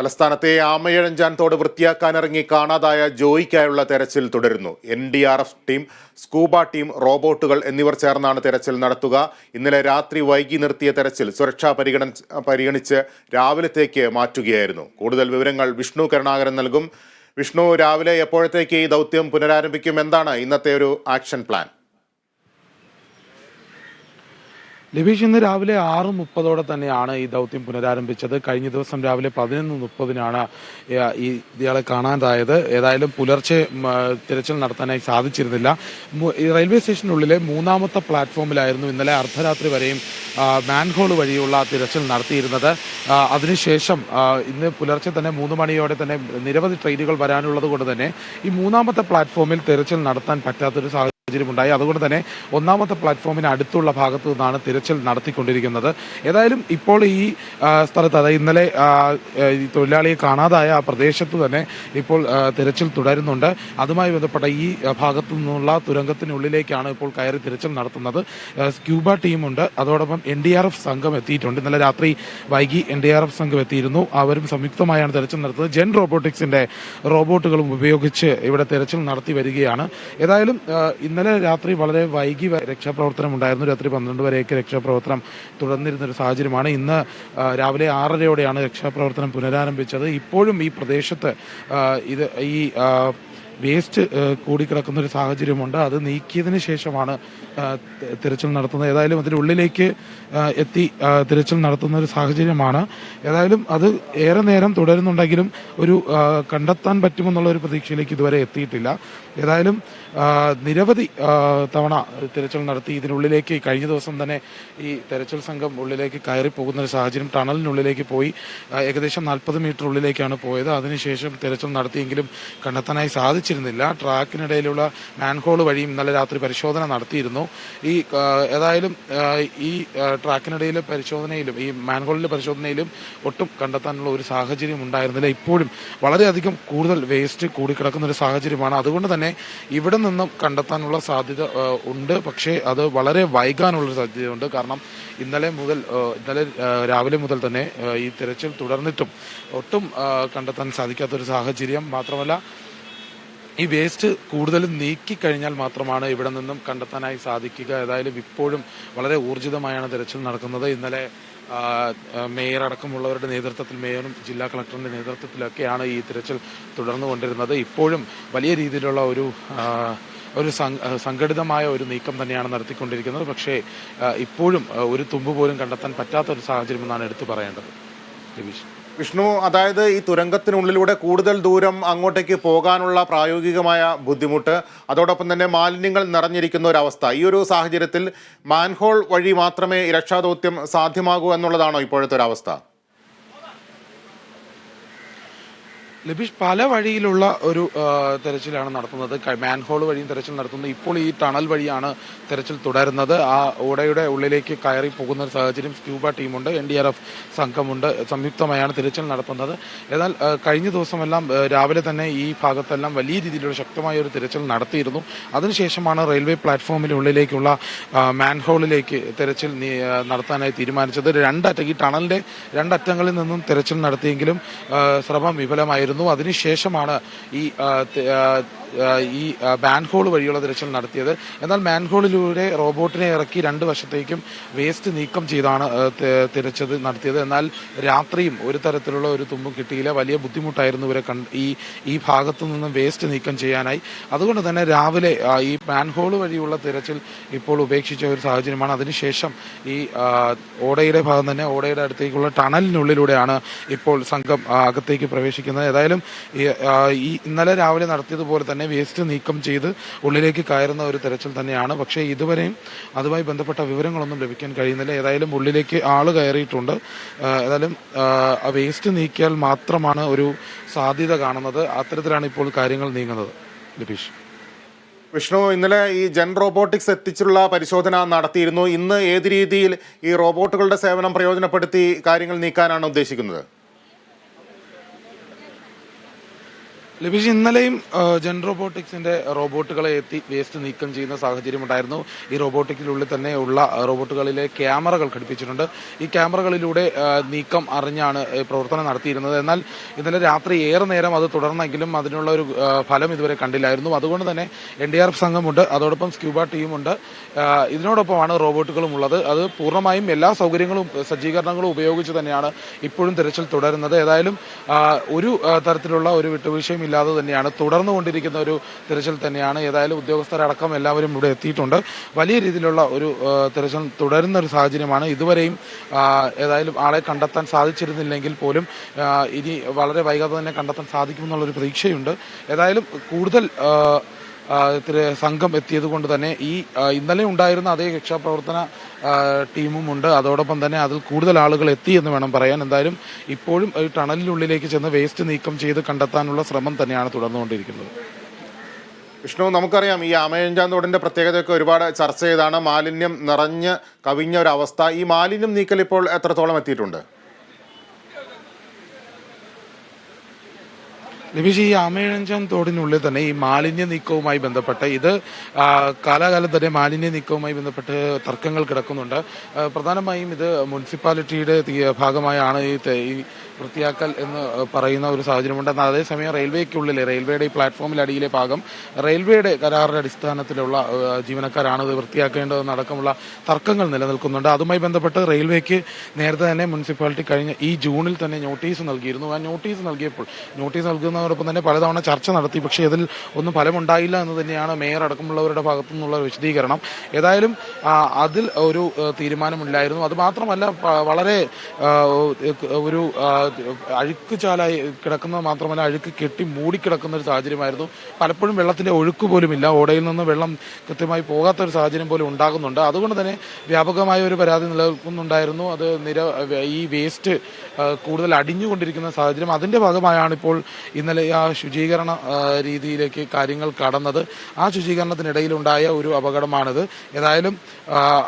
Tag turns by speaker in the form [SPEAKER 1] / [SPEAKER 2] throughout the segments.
[SPEAKER 1] തലസ്ഥാനത്തെ ആമയഴഞ്ചാൻ തോട് വൃത്തിയാക്കാനിറങ്ങി കാണാതായ ജോയിക്കായുള്ള തെരച്ചിൽ തുടരുന്നു. N D R F team scuba team റോബോട്ടുകൾ എന്നിവർ ചേർന്നാണ് തെരച്ചിൽ നടത്തുക. ഇന്നലെ രാത്രി വൈകി നിർത്തിയ തെരച്ചിൽ സുരക്ഷാ പരിഗണ പരിഗണിച്ച് രാവിലത്തേക്ക് മാറ്റുകയായിരുന്നു. കൂടുതൽ വിവരങ്ങൾ വിഷ്ണു കരുണാകരൻ നൽകും. വിഷ്ണു രാവിലെ എപ്പോഴത്തേക്ക് ഈ ദൗത്യം പുനരാരംഭിക്കും എന്താണ് ഇന്നത്തെ ഒരു ആക്ഷൻ പ്ലാൻ?
[SPEAKER 2] ലിബീഷ് ഇന്ന് രാവിലെ ആറ് മുപ്പതോടെ തന്നെയാണ് ഈ ദൗത്യം പുനരാരംഭിച്ചത്. കഴിഞ്ഞ ദിവസം രാവിലെ പതിനൊന്ന് മുപ്പതിനാണ് ഈ ഇയാളെ കാണാതായത്. ഏതായാലും പുലർച്ചെ തിരച്ചിൽ നടത്താനായി സാധിച്ചിരുന്നില്ല. റെയിൽവേ സ്റ്റേഷനുള്ളിലെ മൂന്നാമത്തെ പ്ലാറ്റ്ഫോമിലായിരുന്നു ഇന്നലെ അർദ്ധരാത്രി വരെയും മാൻഹോൾ വഴിയുള്ള തിരച്ചിൽ നടത്തിയിരുന്നത്. അതിനുശേഷം ഇന്ന് പുലർച്ചെ തന്നെ മൂന്ന് മണിയോടെ തന്നെ നിരവധി ട്രെയിനുകൾ വരാനുള്ളത് കൊണ്ട് തന്നെ ഈ മൂന്നാമത്തെ പ്ലാറ്റ്ഫോമിൽ തിരച്ചിൽ നടത്താൻ പറ്റാത്തൊരു സാഹചര്യം സാഹചര്യമുണ്ടായി. അതുകൊണ്ട് തന്നെ ഒന്നാമത്തെ പ്ലാറ്റ്ഫോമിന് അടുത്തുള്ള ഭാഗത്തു നിന്നാണ് തിരച്ചിൽ നടത്തിക്കൊണ്ടിരിക്കുന്നത്. ഏതായാലും ഇപ്പോൾ ഈ സ്ഥലത്ത് അതായത് ഇന്നലെ തൊഴിലാളിയെ കാണാതായ ആ പ്രദേശത്ത് തന്നെ ഇപ്പോൾ തിരച്ചിൽ തുടരുന്നുണ്ട്. അതുമായി ബന്ധപ്പെട്ട ഈ ഭാഗത്തു നിന്നുള്ള തുരങ്കത്തിനുള്ളിലേക്കാണ് ഇപ്പോൾ കയറി തിരച്ചിൽ നടത്തുന്നത്. ക്യൂബ ടീമുണ്ട്. അതോടൊപ്പം എൻ ഡി ആർ എഫ് സംഘം എത്തിയിട്ടുണ്ട്. ഇന്നലെ രാത്രി വൈകി എൻ ഡി ആർ എഫ് സംഘം എത്തിയിരുന്നു. അവരും സംയുക്തമായാണ് തിരച്ചിൽ നടത്തുന്നത്. ജെൻ റോബോട്ടിക്സിന്റെ റോബോട്ടുകളും ഉപയോഗിച്ച് ഇവിടെ തിരച്ചിൽ നടത്തി വരികയാണ്. ഏതായാലും ആ, ഇന്നലെ രാത്രി വളരെ വൈകി രക്ഷാപ്രവർത്തനം ഉണ്ടായിരുന്നു. രാത്രി പന്ത്രണ്ട് വരെയൊക്കെ രക്ഷാപ്രവർത്തനം തുടർന്നിരുന്ന ഒരു സാഹചര്യമാണ്. ഇന്ന് രാവിലെ ആറരയോടെയാണ് രക്ഷാപ്രവർത്തനം പുനരാരംഭിച്ചത്. ഇപ്പോഴും ഈ പ്രദേശത്ത് ഇത് ഈ വേസ്റ്റ് കൂടിക്കിടക്കുന്ന ഒരു സാഹചര്യമുണ്ട്. അത് നീക്കിയതിന് ശേഷമാണ് തിരച്ചിൽ നടത്തുന്നത്. ഏതായാലും അതിനുള്ളിലേക്ക് എത്തി തിരച്ചിൽ നടത്തുന്ന ഒരു സാഹചര്യമാണ്. ഏതായാലും അത് ഏറെ നേരം തുടരുന്നുണ്ടെങ്കിലും ഒരു കണ്ടെത്താൻ പറ്റുമെന്നുള്ള ഒരു പ്രതീക്ഷയിലേക്ക് ഇതുവരെ എത്തിയിട്ടില്ല. ഏതായാലും നിരവധി തവണ തിരച്ചിൽ നടത്തി. ഇതിനുള്ളിലേക്ക് കഴിഞ്ഞ ദിവസം തന്നെ ഈ തെരച്ചിൽ സംഘം ഉള്ളിലേക്ക് കയറി പോകുന്ന ഒരു സാഹചര്യം ടണലിനുള്ളിലേക്ക് പോയി. ഏകദേശം നാൽപ്പത് മീറ്റർ ഉള്ളിലേക്കാണ് പോയത്. അതിനുശേഷം തിരച്ചിൽ നടത്തിയെങ്കിലും കണ്ടെത്താനായി സാധിച്ചിരുന്നില്ല. ട്രാക്കിനിടയിലുള്ള മാൻഹോൾ വഴിയും ഇന്നലെ രാത്രി പരിശോധന നടത്തിയിരുന്നു. ഈ ഏതായാലും ഈ ട്രാക്കിനിടയിലെ പരിശോധനയിലും ഈ മാൻഹോളിലെ പരിശോധനയിലും ഒട്ടും കണ്ടെത്താനുള്ള ഒരു സാഹചര്യം ഉണ്ടായിരുന്നില്ല. ഇപ്പോഴും വളരെയധികം കൂടുതൽ വേസ്റ്റ് കൂടിക്കിടക്കുന്ന ഒരു സാഹചര്യമാണ്. അതുകൊണ്ട് തന്നെ ഇവിടെ നിന്നും കണ്ടെത്താനുള്ള സാധ്യത ഉണ്ട്. പക്ഷേ അത് വളരെ വൈകാനുള്ള സാധ്യതയുണ്ട്. കാരണം ഇന്നലെ മുതൽ ഇന്നലെ രാവിലെ മുതൽ തന്നെ ഈ തിരച്ചിൽ തുടർന്നിട്ടും ഒട്ടും കണ്ടെത്താൻ സാധിക്കാത്തൊരു സാഹചര്യം മാത്രമല്ല ഈ വേസ്റ്റ് കൂടുതലും നീക്കിക്കഴിഞ്ഞാൽ മാത്രമാണ് ഇവിടെ നിന്നും കണ്ടെത്താനായി സാധിക്കുക. ഏതായാലും ഇപ്പോഴും വളരെ ഊർജിതമായാണ് തെരച്ചിൽ നടക്കുന്നത്. ഇന്നലെ മേയർ അടക്കമുള്ളവരുടെ നേതൃത്വത്തിൽ മേയറും ജില്ലാ കളക്ടറിന്റെ നേതൃത്വത്തിലൊക്കെയാണ് ഈ തിരച്ചിൽ തുടർന്നു കൊണ്ടിരുന്നത്. ഇപ്പോഴും വലിയ രീതിയിലുള്ള ഒരു ഒരു സംഘടിതമായ ഒരു നീക്കം തന്നെയാണ് നടത്തിക്കൊണ്ടിരിക്കുന്നത്. പക്ഷേ ഇപ്പോഴും ഒരു തുമ്പ് പോലും കണ്ടെത്താൻ പറ്റാത്ത ഒരു സാഹചര്യം എന്നാണ് എടുത്തു പറയേണ്ടത്. രവീഷ്
[SPEAKER 1] വിഷ്ണു അതായത് ഈ തുരങ്കത്തിനുള്ളിലൂടെ കൂടുതൽ ദൂരം അങ്ങോട്ടേക്ക് പോകാനുള്ള പ്രായോഗികമായ ബുദ്ധിമുട്ട് അതോടൊപ്പം തന്നെ മാലിന്യങ്ങൾ നിറഞ്ഞിരിക്കുന്ന ഒരവസ്ഥ. ഈ ഒരു സാഹചര്യത്തിൽ മാൻഹോൾ വഴി മാത്രമേ രക്ഷാദൗത്യം സാധ്യമാകൂ എന്നുള്ളതാണോ ഇപ്പോഴത്തെ ഒരു
[SPEAKER 2] ലബീഷ് പല വഴിയിലുള്ള ഒരു തെരച്ചിലാണ് നടത്തുന്നത്. മാൻഹോൾ വഴിയും തെരച്ചിൽ നടത്തുന്നത് ഇപ്പോൾ ഈ ടണൽ വഴിയാണ് തെരച്ചിൽ തുടരുന്നത്. ആ ഓടയുടെ ഉള്ളിലേക്ക് കയറി പോകുന്ന ഒരു സാഹചര്യം സ്ക്യൂബ ടീമുണ്ട് എൻ ഡി ആർ എഫ് സംഘമുണ്ട്. സംയുക്തമായാണ് തിരച്ചിൽ നടത്തുന്നത്. എന്നാൽ കഴിഞ്ഞ ദിവസമെല്ലാം രാവിലെ തന്നെ ഈ ഭാഗത്തെല്ലാം വലിയ രീതിയിലുള്ള ശക്തമായ ഒരു തിരച്ചിൽ നടത്തിയിരുന്നു. അതിനുശേഷമാണ് റെയിൽവേ പ്ലാറ്റ്ഫോമിനുള്ളിലേക്കുള്ള ഉള്ളിലേക്കുള്ള മാൻഹോളിലേക്ക് തെരച്ചിൽ നടത്താനായി തീരുമാനിച്ചത്. രണ്ടറ്റ ഈ ടണലിന്റെ രണ്ടറ്റങ്ങളിൽ നിന്നും തെരച്ചിൽ നടത്തിയെങ്കിലും ശ്രമം വിഫലമായിരുന്നു. അതിനുശേഷമാണ് ഈ ഈ മാൻഹോൾ വഴിയുള്ള തിരച്ചിൽ നടത്തിയത്. എന്നാൽ മാൻഹോളിലൂടെ റോബോട്ടിനെ ഇറക്കി രണ്ട് വശത്തേക്കും വേസ്റ്റ് നീക്കം ചെയ്താണ് തിരച്ചിൽ നടത്തിയത്. എന്നാൽ രാത്രിയും ഒരു തരത്തിലുള്ള ഒരു തുമ്പും കിട്ടിയില്ല. വലിയ ബുദ്ധിമുട്ടായിരുന്നു ഇവരെ ഈ ഈ ഭാഗത്തു നിന്നും വേസ്റ്റ് നീക്കം ചെയ്യാനായി. അതുകൊണ്ട് തന്നെ രാവിലെ ഈ മാൻഹോൾ വഴിയുള്ള തിരച്ചിൽ ഇപ്പോൾ ഉപേക്ഷിച്ച ഒരു സാഹചര്യമാണ്. അതിനുശേഷം ഈ ഓടയുടെ ഭാഗം തന്നെ ഓടയുടെ അടുത്തേക്കുള്ള ടണലിനുള്ളിലൂടെയാണ് ഇപ്പോൾ സംഘം അകത്തേക്ക് പ്രവേശിക്കുന്നത്. ഏതായാലും ഈ ഇന്നലെ രാവിലെ നടത്തിയതുപോലെ തന്നെ വേസ്റ്റ് നീക്കം ചെയ്ത് ഉള്ളിലേക്ക് കയറുന്ന ഒരു തെരച്ചിൽ തന്നെയാണ്. പക്ഷേ ഇതുവരെയും അതുമായി ബന്ധപ്പെട്ട വിവരങ്ങളൊന്നും ലഭിക്കാൻ കഴിയുന്നില്ല. ഏതായാലും ഉള്ളിലേക്ക് ആൾ കയറിയിട്ടുണ്ട്. ഏതായാലും വേസ്റ്റ് നീക്കിയാൽ മാത്രമാണ് ഒരു സാധ്യത കാണുന്നത്. അത്തരത്തിലാണ് ഇപ്പോൾ കാര്യങ്ങൾ നീങ്ങുന്നത്. ലബീഷ്.
[SPEAKER 1] വിഷ്ണു ഇന്നലെ ഈ ജെൻ റോബോട്ടിക്സ് എത്തിച്ചുള്ള പരിശോധന നടത്തിയിരുന്നു. ഇന്ന് ഏത് രീതിയിൽ ഈ റോബോട്ടുകളുടെ സേവനം പ്രയോജനപ്പെടുത്തി കാര്യങ്ങൾ നീക്കാനാണ് ഉദ്ദേശിക്കുന്നത്?
[SPEAKER 2] ലഭിച്ച് ഇന്നലെയും ജെൻ റോബോട്ടിക്സിന്റെ റോബോട്ടുകളെ എത്തി വേസ്റ്റ് നീക്കം ചെയ്യുന്ന സാഹചര്യം ഉണ്ടായിരുന്നു. ഈ റോബോട്ടിക്കിനുള്ളിൽ തന്നെ ഉള്ള റോബോട്ടുകളിലെ ക്യാമറകൾ ഘടിപ്പിച്ചിട്ടുണ്ട്. ഈ ക്യാമറകളിലൂടെ നീക്കം അറിഞ്ഞാണ് പ്രവർത്തനം നടത്തിയിരുന്നത്. എന്നാൽ ഇന്നലെ രാത്രി ഏറെ നേരം അത് തുടർന്നെങ്കിലും അതിനുള്ള ഒരു ഫലം ഇതുവരെ കണ്ടില്ലായിരുന്നു. അതുകൊണ്ട് തന്നെ എൻ ഡി ആർ എഫ് സംഘമുണ്ട്. അതോടൊപ്പം സ്ക്യൂബ ടീമുണ്ട്. ഇതിനോടൊപ്പമാണ് റോബോട്ടുകളും ഉള്ളത്. അത് പൂർണമായും എല്ലാ സൗകര്യങ്ങളും സജ്ജീകരണങ്ങളും ഉപയോഗിച്ച് തന്നെയാണ് ഇപ്പോഴും തിരച്ചിൽ തുടരുന്നത്. ഏതായാലും ഒരു തരത്തിലുള്ള ഒരു വിട്ടുവീഴ്ചയും ഇല്ലാതെ തന്നെയാണ്. തുടർന്നു കൊണ്ടിരിക്കുന്ന ഒരു തിരച്ചിൽ തന്നെയാണ്. ഏതായാലും ഉദ്യോഗസ്ഥരടക്കം എല്ലാവരും ഇവിടെ എത്തിയിട്ടുണ്ട്. വലിയ രീതിയിലുള്ള ഒരു തിരച്ചിൽ തുടരുന്ന ഒരു സാഹചര്യമാണ്. ഇതുവരെയും ഏതായാലും ആളെ കണ്ടെത്താൻ സാധിച്ചിരുന്നില്ലെങ്കിൽ പോലും ഇനി വളരെ വൈകാതെ തന്നെ കണ്ടെത്താൻ സാധിക്കുമെന്നുള്ളൊരു പ്രതീക്ഷയുണ്ട്. ഏതായാലും കൂടുതൽ സംഘം എത്തിയത് കൊണ്ട് തന്നെ ഈ ഇന്നലെ ഉണ്ടായിരുന്ന അതേ രക്ഷാപ്രവർത്തന ടീമും ഉണ്ട്. അതോടൊപ്പം തന്നെ അതിൽ കൂടുതൽ ആളുകൾ എത്തി എന്ന് വേണം പറയാൻ. എന്തായാലും ഇപ്പോഴും ഈ ടണലിനുള്ളിലേക്ക് ചെന്ന് വേസ്റ്റ് നീക്കം ചെയ്ത് കണ്ടെത്താനുള്ള ശ്രമം തന്നെയാണ് തുടർന്നുകൊണ്ടിരിക്കുന്നത്.
[SPEAKER 1] വിഷ്ണു നമുക്കറിയാം ഈ ആമയഞ്ചാൻ തോടിന്റെ പ്രത്യേകതയൊക്കെ ഒരുപാട് ചർച്ച ചെയ്താണ്. മാലിന്യം നിറഞ്ഞ് കവിഞ്ഞ ഒരു അവസ്ഥ. ഈ മാലിന്യം നീക്കൽ ഇപ്പോൾ എത്രത്തോളം എത്തിയിട്ടുണ്ട്?
[SPEAKER 2] ലഭിച്ച് ഈ ആമയഴഞ്ചാൻ തോടിനുള്ളിൽ തന്നെ ഈ മാലിന്യ നീക്കവുമായി ബന്ധപ്പെട്ട് ഇത് കാലാകാലം തന്നെ മാലിന്യ നീക്കവുമായി ബന്ധപ്പെട്ട് തർക്കങ്ങൾ കിടക്കുന്നുണ്ട്. പ്രധാനമായും ഇത് മുനിസിപ്പാലിറ്റിയുടെ ഭാഗമായാണ് ഈ വൃത്തിയാക്കൽ എന്ന് പറയുന്ന ഒരു സാഹചര്യമുണ്ട്. എന്നാൽ അതേസമയം റെയിൽവേക്കുള്ളിൽ റെയിൽവേയുടെ ഈ പ്ലാറ്റ്ഫോമിൽ അടിയിലെ ഭാഗം റെയിൽവേയുടെ കരാറിന്റെ അടിസ്ഥാനത്തിലുള്ള ജീവനക്കാരാണ് ഇത് വൃത്തിയാക്കേണ്ടതെന്ന് അടക്കമുള്ള തർക്കങ്ങൾ നിലനിൽക്കുന്നുണ്ട്. അതുമായി ബന്ധപ്പെട്ട് റെയിൽവേക്ക് നേരത്തെ തന്നെ മുനിസിപ്പാലിറ്റി കഴിഞ്ഞ ഈ ജൂണിൽ തന്നെ നോട്ടീസ് നൽകിയിരുന്നു. ആ നോട്ടീസ് നൽകിയപ്പോൾ നോട്ടീസ് നൽകുന്നതോടൊപ്പം തന്നെ പലതവണ ചർച്ച നടത്തി. പക്ഷേ ഇതിൽ ഒന്നും ഫലമുണ്ടായില്ല എന്ന് തന്നെയാണ് മേയർ അടക്കമുള്ളവരുടെ ഭാഗത്തു നിന്നുള്ള വിശദീകരണം. ഏതായാലും അതിൽ ഒരു തീരുമാനമില്ലായിരുന്നു അത് മാത്രമല്ല വളരെ ഒരു അഴുക്ക് ചാലായി കിടക്കുന്നത് മാത്രമല്ല അഴുക്ക് കെട്ടി മൂടിക്കിടക്കുന്ന ഒരു സാഹചര്യമായിരുന്നു. പലപ്പോഴും വെള്ളത്തിന്റെ ഒഴുക്ക് പോലും ഇല്ല ഓടയിൽ നിന്ന് വെള്ളം കൃത്യമായി പോകാത്ത ഒരു സാഹചര്യം പോലും ഉണ്ടാകുന്നുണ്ട്. അതുകൊണ്ട് തന്നെ വ്യാപകമായ ഒരു പരാതി നിലനിൽക്കുന്നുണ്ടായിരുന്നു. അത് നിര ഈ വേസ്റ്റ് കൂടുതൽ അടിഞ്ഞുകൊണ്ടിരിക്കുന്ന സാഹചര്യം. അതിന്റെ ഭാഗമായാണ് ഇപ്പോൾ ഇന്നലെ ആ ശുചീകരണ രീതിയിലേക്ക് കാര്യങ്ങൾ കടന്നത് ആ ശുചീകരണത്തിനിടയിലുണ്ടായ ഒരു അപകടമാണിത്. ഏതായാലും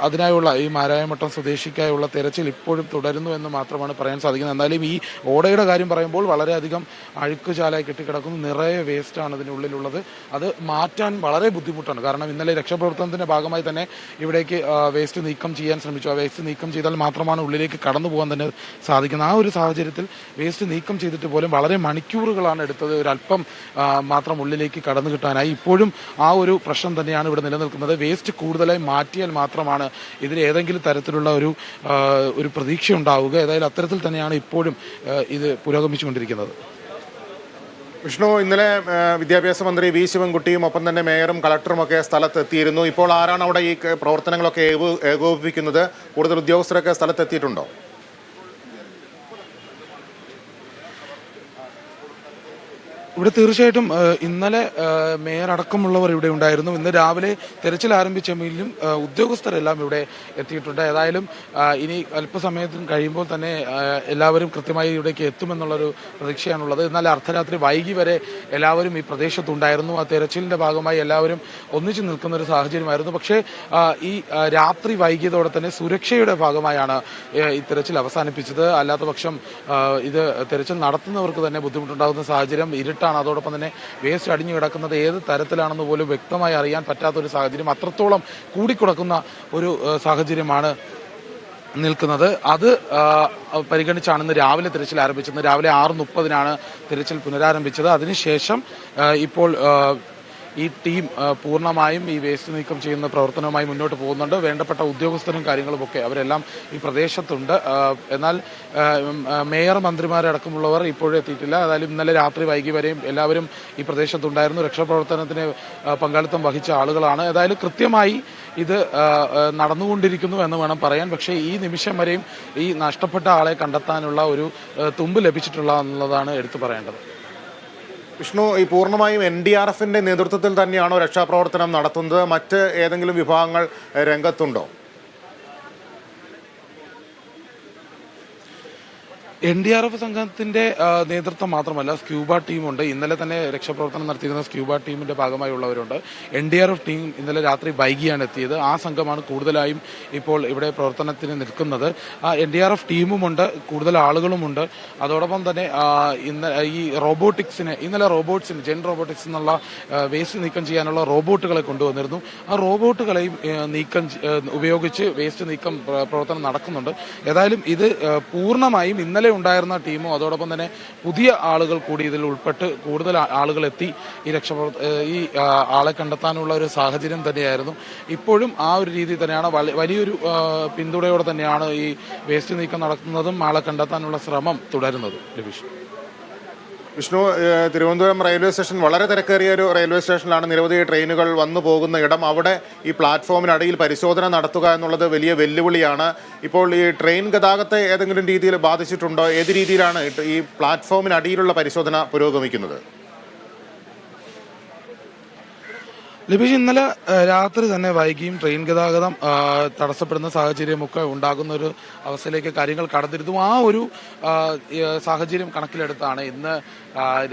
[SPEAKER 2] അതിനായുള്ള ഈ മാരായമട്ടം സ്വദേശിക്കായുള്ള തെരച്ചിൽ ഇപ്പോഴും തുടരുന്നു എന്ന് മാത്രമാണ് പറയാൻ സാധിക്കുന്നത്. എന്നാലും ഈ ഓടയുടെ കാര്യം പറയുമ്പോൾ വളരെയധികം അഴുക്ക് ചാലായി കെട്ടിക്കിടക്കുന്നു. നിറയെ വേസ്റ്റാണ് ഇതിനുള്ളിലുള്ളത് അത് മാറ്റാൻ വളരെ ബുദ്ധിമുട്ടാണ്. കാരണം ഇന്നലെ രക്ഷാപ്രവർത്തനത്തിന്റെ ഭാഗമായി തന്നെ ഇവിടേക്ക് വേസ്റ്റ് നീക്കം ചെയ്യാൻ ശ്രമിച്ചു. ആ വേസ്റ്റ് നീക്കം ചെയ്താൽ മാത്രമാണ് ഉള്ളിലേക്ക് കടന്നു പോകാൻ തന്നെ സാധിക്കുന്നത്. ആ ഒരു സാഹചര്യത്തിൽ വേസ്റ്റ് നീക്കം ചെയ്തിട്ട് പോലും വളരെ മണിക്കൂറുകളാണ് എടുത്തത്. ഒരല്പം മാത്രം ഉള്ളിലേക്ക് കടന്നു കിട്ടാനായി. ഇപ്പോഴും ആ ഒരു പ്രശ്നം തന്നെയാണ് ഇവിടെ നിലനിൽക്കുന്നത്. വേസ്റ്റ് കൂടുതലായി മാറ്റിയാൽ മാത്രമാണ് ഇതിൽ ഏതെങ്കിലും തരത്തിലുള്ള ഒരു ഒരു പ്രതീക്ഷ ഉണ്ടാവുക ഏതായാലും അത്തരത്തിൽ തന്നെയാണ് ഇപ്പോഴും ഇത് പുരോഗമിച്ചുകൊണ്ടിരിക്കുന്നത്.
[SPEAKER 1] വിഷ്ണു ഇന്നലെ വിദ്യാഭ്യാസ മന്ത്രി വി ശിവൻകുട്ടിയും ഒപ്പം തന്നെ മേയറും കളക്ടറും ഒക്കെ സ്ഥലത്തെത്തിയിരുന്നു. ഇപ്പോൾ ആരാണ് അവിടെ ഈ പ്രവർത്തനങ്ങളൊക്കെ ഏകോപിപ്പിക്കുന്നത്? കൂടുതൽ ഉദ്യോഗസ്ഥരൊക്കെ സ്ഥലത്ത്
[SPEAKER 2] ഇവിടെ തീർച്ചയായിട്ടും ഇന്നലെ മേയർ അടക്കമുള്ളവർ ഇവിടെ ഉണ്ടായിരുന്നു. ഇന്ന് രാവിലെ തെരച്ചിൽ ആരംഭിച്ചെങ്കിലും ഉദ്യോഗസ്ഥരെല്ലാം ഇവിടെ എത്തിയിട്ടുണ്ട്. ഏതായാലും ഇനി അല്പസമയത്തും കഴിയുമ്പോൾ തന്നെ എല്ലാവരും കൃത്യമായി ഇവിടേക്ക് എത്തുമെന്നുള്ളൊരു പ്രതീക്ഷയാണുള്ളത്. എന്നാൽ അർദ്ധരാത്രി വൈകി വരെ എല്ലാവരും ഈ പ്രദേശത്തുണ്ടായിരുന്നു. ആ തെരച്ചിലിന്റെ ഭാഗമായി എല്ലാവരും ഒന്നിച്ചു നിൽക്കുന്ന ഒരു സാഹചര്യമായിരുന്നു. പക്ഷേ ഈ രാത്രി വൈകിയതോടെ തന്നെ സുരക്ഷയുടെ ഭാഗമായാണ് ഈ തെരച്ചിൽ അവസാനിപ്പിച്ചത്. അല്ലാത്ത പക്ഷം ഇത് തെരച്ചിൽ നടത്തുന്നവർക്ക് തന്നെ ബുദ്ധിമുട്ടുണ്ടാകുന്ന സാഹചര്യം ഇരുട്ടാണ് അതോടൊപ്പം തന്നെ വേസ്റ്റ് അടിഞ്ഞു കിടക്കുന്നത് ഏത് തരത്തിലാണെന്ന് പോലും വ്യക്തമായി അറിയാൻ പറ്റാത്ത ഒരു സാഹചര്യം അത്രത്തോളം കൂടിക്കിടക്കുന്ന ഒരു സാഹചര്യമാണ് നിൽക്കുന്നത്. അത് പരിഗണിച്ചാണ് ഇന്ന് രാവിലെ തിരച്ചിൽ ആരംഭിച്ചത്. രാവിലെ ആറ് മുപ്പതിനാണ് തിരച്ചിൽ പുനരാരംഭിച്ചത്. അതിനുശേഷം ഇപ്പോൾ ഈ ടീം പൂർണമായും ഈ വേസ്റ്റ് നീക്കം ചെയ്യുന്ന പ്രവർത്തനവുമായി മുന്നോട്ട് പോകുന്നുണ്ട്. വേണ്ടപ്പെട്ട ഉദ്യോഗസ്ഥരും കാര്യങ്ങളുമൊക്കെ അവരെല്ലാം ഈ പ്രദേശത്തുണ്ട്. എന്നാൽ മേയർ മന്ത്രിമാരടക്കമുള്ളവർ ഇപ്പോഴും എത്തിയിട്ടില്ല. അതായത് ഇന്നലെ രാത്രി വൈകി വരെയും എല്ലാവരും ഈ പ്രദേശത്തുണ്ടായിരുന്നു. രക്ഷാപ്രവർത്തനത്തിന് പങ്കാളിത്തം വഹിച്ച ആളുകളാണ്. ഏതായാലും കൃത്യമായി ഇത് നടന്നുകൊണ്ടിരിക്കുന്നു എന്ന് വേണം പറയാൻ. പക്ഷേ ഈ നിമിഷം വരെയും ഈ നഷ്ടപ്പെട്ട ആളെ കണ്ടെത്താനുള്ള ഒരു തുമ്പ് ലഭിച്ചിട്ടുള്ള എന്നുള്ളതാണ് എടുത്തു പറയേണ്ടത്.
[SPEAKER 1] വിഷ്ണു ഈ പൂർണമായും എൻ ഡി ആർ എഫിന്റെ നേതൃത്വത്തിൽ തന്നെയാണോ രക്ഷാപ്രവർത്തനം നടത്തുന്നത്? മറ്റ് ഏതെങ്കിലും വിഭാഗങ്ങൾ രംഗത്തുണ്ടോ?
[SPEAKER 2] എൻ ഡി ആർ എഫ് സംഘത്തിന്റെ നേതൃത്വം മാത്രമല്ല സ്ക്യൂബ ടീമുണ്ട്. ഇന്നലെ തന്നെ രക്ഷാപ്രവർത്തനം നടത്തിയിരുന്ന സ്ക്യൂബ ടീമിന്റെ ഭാഗമായുള്ളവരുണ്ട്. N D R F team ഇന്നലെ രാത്രി വൈകിയാണ് എത്തിയത്. ആ സംഘമാണ് കൂടുതലായും ഇപ്പോൾ ഇവിടെ പ്രവർത്തനത്തിന് നിൽക്കുന്നത്. ആ എൻ ഡി ആർ എഫ് ടീമുമുണ്ട് കൂടുതൽ ആളുകളുമുണ്ട്. അതോടൊപ്പം തന്നെ ഇന്ന ഈ റോബോട്ടിക്സിന് ഇന്നലെ റോബോട്ട്സിന് ജെൻ റോബോട്ടിക്സ് എന്നുള്ള വേസ്റ്റ് നീക്കം ചെയ്യാനുള്ള റോബോട്ടുകളെ കൊണ്ടുവന്നിരുന്നു. ആ റോബോട്ടുകളെയും നീക്കം ഉപയോഗിച്ച് വേസ്റ്റ് നീക്കം പ്രവർത്തനം നടക്കുന്നുണ്ട്. ഏതായാലും ഇത് പൂർണമായും ഇന്നലെ ഉണ്ടായിരുന്ന ടീമോ അതോടൊപ്പം തന്നെ പുതിയ ആളുകൾ കൂടി ഇതിൽ ഉൾപ്പെട്ട് കൂടുതൽ ആളുകൾ എത്തി ഈ രക്ഷപ്ര ഈ ആളെ കണ്ടെത്താനുള്ള ഒരു സാഹചര്യം തന്നെയായിരുന്നു. ഇപ്പോഴും ആ ഒരു രീതി തന്നെയാണ്. വലിയൊരു പിന്തുണയോടെ തന്നെയാണ് ഈ വേസ്റ്റ് നീക്കം നടത്തുന്നതും ആളെ കണ്ടെത്താനുള്ള ശ്രമം തുടരുന്നത്. രവീഷ്.
[SPEAKER 1] വിഷ്ണു തിരുവനന്തപുരം റെയിൽവേ സ്റ്റേഷൻ വളരെ തിരക്കേറിയ ഒരു റെയിൽവേ സ്റ്റേഷനിലാണ് നിരവധി ട്രെയിനുകൾ വന്നു പോകുന്ന ഇടം. അവിടെ ഈ പ്ലാറ്റ്ഫോമിനടിയിൽ പരിശോധന നടത്തുക എന്നുള്ളത് വലിയ വെല്ലുവിളിയാണ്. ഇപ്പോൾ ഈ ട്രെയിൻ ഗതാഗതത്തെ ഏതെങ്കിലും രീതിയിൽ ബാധിച്ചിട്ടുണ്ടോ? ഏത് രീതിയിലാണ് ഈ പ്ലാറ്റ്ഫോമിനടിയിലുള്ള പരിശോധന പുരോഗമിക്കുന്നത്?
[SPEAKER 2] ലബീഷ് ഇന്നലെ രാത്രി തന്നെ വൈകിയും ട്രെയിൻ ഗതാഗതം തടസ്സപ്പെടുന്ന സാഹചര്യമൊക്കെ ഉണ്ടാകുന്ന ഒരു അവസ്ഥയിലേക്ക് കാര്യങ്ങൾ കടന്നിരുന്നു. ആ ഒരു സാഹചര്യം കണക്കിലെടുത്താണ് ഇന്ന്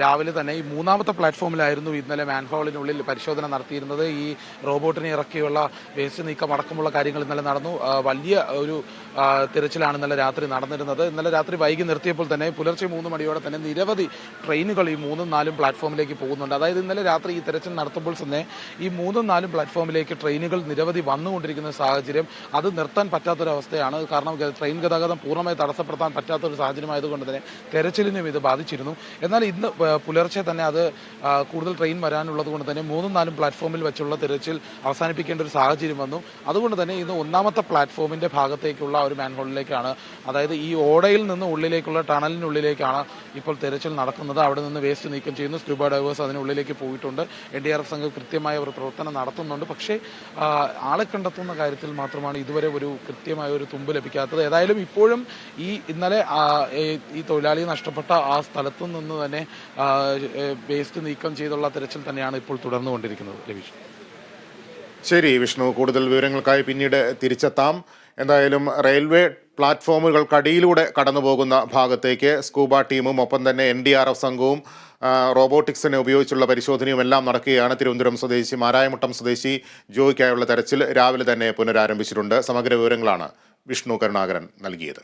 [SPEAKER 2] രാവിലെ തന്നെ ഈ മൂന്നാമത്തെ പ്ലാറ്റ്ഫോമിലായിരുന്നു ഇന്നലെ മാൻഹോളിനുള്ളിൽ പരിശോധന നടത്തിയിരുന്നത്. ഈ റോബോട്ടിനെ ഇറക്കിയുള്ള വേസ്റ്റ് നീക്കം അടക്കമുള്ള കാര്യങ്ങൾ ഇന്നലെ നടന്നു. വലിയ ഒരു തിരച്ചിലാണ് ഇന്നലെ രാത്രി നടന്നിരുന്നത്. ഇന്നലെ രാത്രി വൈകി നിർത്തിയപ്പോൾ തന്നെ പുലർച്ചെ മൂന്ന് മണിയോടെ തന്നെ നിരവധി ട്രെയിനുകൾ ഈ മൂന്നും നാലും പ്ലാറ്റ്ഫോമിലേക്ക് പോകുന്നുണ്ട്. അതായത് ഇന്നലെ രാത്രി ഈ തിരച്ചിൽ നടത്തുമ്പോൾ തന്നെ ഈ മൂന്നും നാലും പ്ലാറ്റ്ഫോമിലേക്ക് ട്രെയിനുകൾ നിരവധി വന്നുകൊണ്ടിരിക്കുന്ന സാഹചര്യം അത് നിർത്താൻ പറ്റാത്തൊരവസ്ഥയാണ്. കാരണം ട്രെയിൻ ഗതാഗതം പൂർണമായി തടസ്സപ്പെടുത്താൻ പറ്റാത്തൊരു സാഹചര്യമായതുകൊണ്ട് തന്നെ തെരച്ചിലിനും ഇത് ബാധിച്ചിരുന്നു. എന്നാൽ ഇന്ന് പുലർച്ചെ തന്നെ അത് കൂടുതൽ ട്രെയിൻ വരാനുള്ളത് കൊണ്ട് തന്നെ മൂന്നും നാലും പ്ലാറ്റ്ഫോമിൽ വെച്ചുള്ള തിരച്ചിൽ അവസാനിപ്പിക്കേണ്ട ഒരു സാഹചര്യം വന്നു. അതുകൊണ്ട് തന്നെ ഇന്ന് ഒന്നാമത്തെ പ്ലാറ്റ്ഫോമിന്റെ ഭാഗത്തേക്കുള്ള ഒരു മാൻഹോളിലേക്കാണ് അതായത് ഈ ഓടയിൽ നിന്ന് ഉള്ളിലേക്കുള്ള ടണലിനുള്ളിലേക്കാണ് ഇപ്പോൾ തിരച്ചിൽ നടക്കുന്നത്. അവിടെ നിന്ന് വേസ്റ്റ് നീക്കം ചെയ്യുന്നു. സ്ക്യൂബ ഡൈവേഴ്സ് അതിനുള്ളിലേക്ക് പോയിട്ടുണ്ട്. എൻ ഡി ആർ എഫ് സംഘം കൃത്യമായ ഒരു പ്രവർത്തനം നടത്തുന്നുണ്ട്. പക്ഷേ ആളെ കണ്ടെത്തുന്ന കാര്യത്തിൽ മാത്രമാണ് ഇതുവരെ ഒരു കൃത്യമായ ഒരു തുമ്പ് ലഭിക്കാത്തത്. ഏതായാലും ഇപ്പോഴും ഈ ഇന്നലെ ഈ- തൊഴിലാളി നഷ്ടപ്പെട്ട ആ സ്ഥലത്തു നിന്ന് തന്നെ വേസ്റ്റ് നീക്കം ചെയ്തുള്ള തിരച്ചിൽ തന്നെയാണ് ഇപ്പോൾ തുടർന്നുകൊണ്ടിരിക്കുന്നത്. രവീഷ്.
[SPEAKER 1] ശരി വിഷ്ണു കൂടുതൽ വിവരങ്ങൾക്കായി പിന്നീട് തിരിച്ചെത്താം. എന്തായാലും റെയിൽവേ പ്ലാറ്റ്ഫോമുകൾക്കടിയിലൂടെ കടന്നു പോകുന്ന ഭാഗത്തേക്ക് സ്കൂബ ടീമും ഒപ്പം തന്നെ എൻ ഡി ആർ എഫ് സംഘവും റോബോട്ടിക്സിനെ ഉപയോഗിച്ചുള്ള പരിശോധനയും എല്ലാം നടക്കുകയാണ്. തിരുവനന്തപുരം സ്വദേശി മാരായമുട്ടം സ്വദേശി ജോയ്ക്കായുള്ള തെരച്ചിൽ രാവിലെ തന്നെ പുനരാരംഭിച്ചിട്ടുണ്ട്. സമഗ്ര വിവരങ്ങളാണ് വിഷ്ണു കരുണാകരൻ നൽകിയത്.